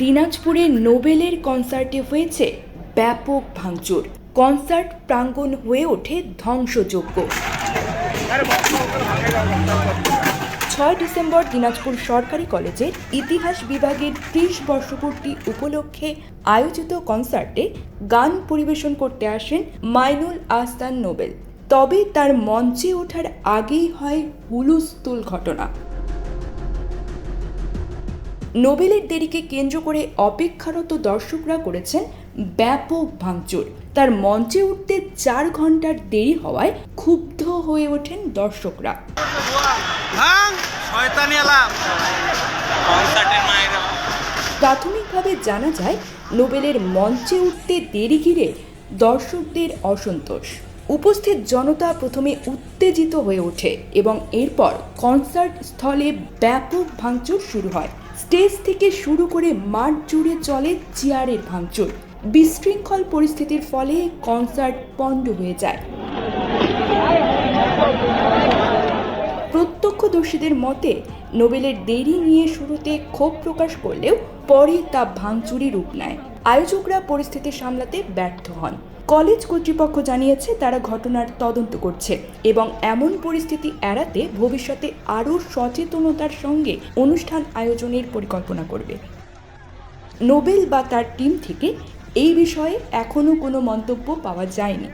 দিনাজপুরে নোবেলের কনসার্টে হয়েছে ব্যাপক ভাঙচুর। কনসার্ট প্রাঙ্গণ হয়ে ওঠে ধ্বংসযোগ্য ছয় ডিসেম্বর দিনাজপুর সরকারি কলেজের ইতিহাস বিভাগের ত্রিশ বর্ষপূর্তি উপলক্ষে আয়োজিত কনসার্টে গান পরিবেশন করতে আসেন মাইনুল আহসান নোবেল। তবে তার মঞ্চে ওঠার আগেই হয় হুলুস্থুল ঘটনা। নোবেলের দেরিকে কেন্দ্র করে অপেক্ষারত দর্শকরা করেছেন ব্যাপক ভাঙচুর। তার মঞ্চে উঠতে চার ঘণ্টার দেরি হওয়ায় ক্ষুব্ধ হয়ে ওঠেন দর্শকরা। প্রাথমিকভাবে জানা যায় নোবেলের মঞ্চে উঠতে দেরি ঘিরে দর্শকদের অসন্তোষ। উপস্থিত জনতা প্রথমে উত্তেজিত হয়ে ওঠে এবং এরপর কনসার্ট স্থলে ব্যাপক ভাঙচুর শুরু হয়। স্টেজ থেকে শুরু করে মাঠ জুড়ে চলে চেয়ারের ভাঙচুর। বিশৃঙ্খল পরিস্থিতির ফলে কনসার্ট পণ্ড হয়ে যায়। প্রত্যক্ষদর্শীদের মতে, নোবেলের দেরি নিয়ে শুরুতে ক্ষোভ প্রকাশ করলেও পরে তা ভাঙচুরি রূপ নেয়। আয়োজকরা পরিস্থিতি সামলাতে ব্যর্থ হন। কলেজ কর্তৃপক্ষ জানিয়েছে তারা ঘটনার তদন্ত করছে এবং এমন পরিস্থিতি এড়াতে ভবিষ্যতে আরও সচেতনতার সঙ্গে অনুষ্ঠান আয়োজনের পরিকল্পনা করবে। নোবেল বা তার টিম থেকে এই বিষয়ে এখনও কোনো মন্তব্য পাওয়া যায়নি।